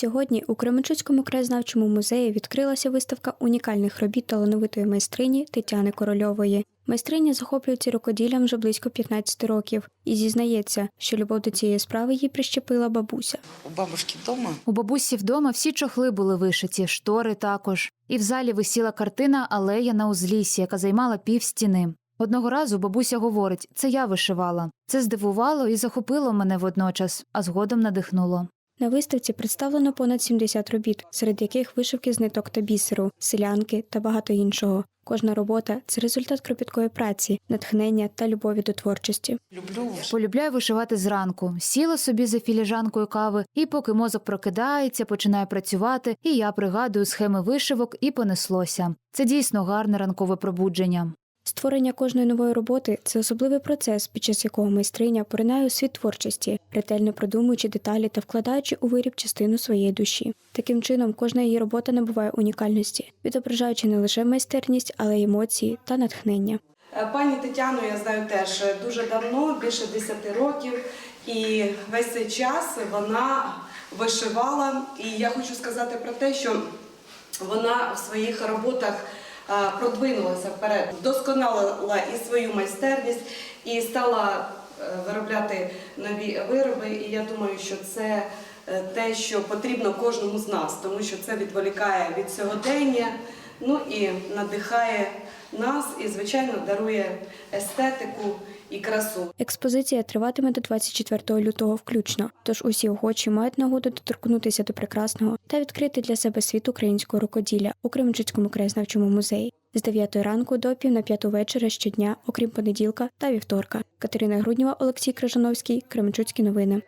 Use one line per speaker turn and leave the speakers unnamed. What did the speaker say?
Сьогодні у Кременчуцькому краєзнавчому музеї відкрилася виставка унікальних робіт талановитої майстрині Тетяни Корольової. Майстриня захоплюється рукоділлям вже близько 15 років і зізнається, що любов до цієї справи їй прищепила бабуся.
У бабушки вдома
У бабусі вдома всі чохли були вишиті, штори також. І в залі висіла картина Алея на узліссі, яка займала пів стіни. Одного разу бабуся говорить: це я вишивала. Це здивувало і захопило мене водночас, а згодом надихнуло.
На виставці представлено понад 70 робіт, серед яких вишивки з ниток та бісеру, селянки та багато іншого. Кожна робота це результат кропіткої праці, натхнення та любові до творчості.
люблю
Полюбляю вишивати зранку. Сіла собі за філіжанкою кави, і поки мозок прокидається, починає працювати, і я пригадую схеми вишивок і понеслося. Це дійсно гарне ранкове пробудження.
Створення кожної нової роботи це особливий процес, під час якого майстриня поринає у світ творчості, ретельно продумуючи деталі та вкладаючи у виріб частину своєї душі. Таким чином, кожна її робота набуває унікальності, відображаючи не лише майстерність, але й емоції та натхнення.
Е, Пані Тетяну я знаю теж дуже давно, більше 10 років, і весь цей час вона вишивала. І я хочу сказати про те, що вона в своїх роботах продвинулася вперед, вдосконалила і свою майстерність, і стала е, виробляти нові вироби. І я думаю, що це е, те, що потрібно кожному з нас, тому що це відволікає від сьогодення, ну і надихає нас і, звичайно, дарує естетику і красу.
Експозиція триватиме до 24 лютого включно, тож усі охочі мають нагоду доторкнутися до прекрасного та відкрити для себе світ українського рукоділля у Кременчуцькому краєзнавчому музеї з 9 ранку до пів на п'яту вечора щодня, окрім понеділка та вівторка. Катерина Груднєва, Олексій Крижановський, Кременчуцькі новини.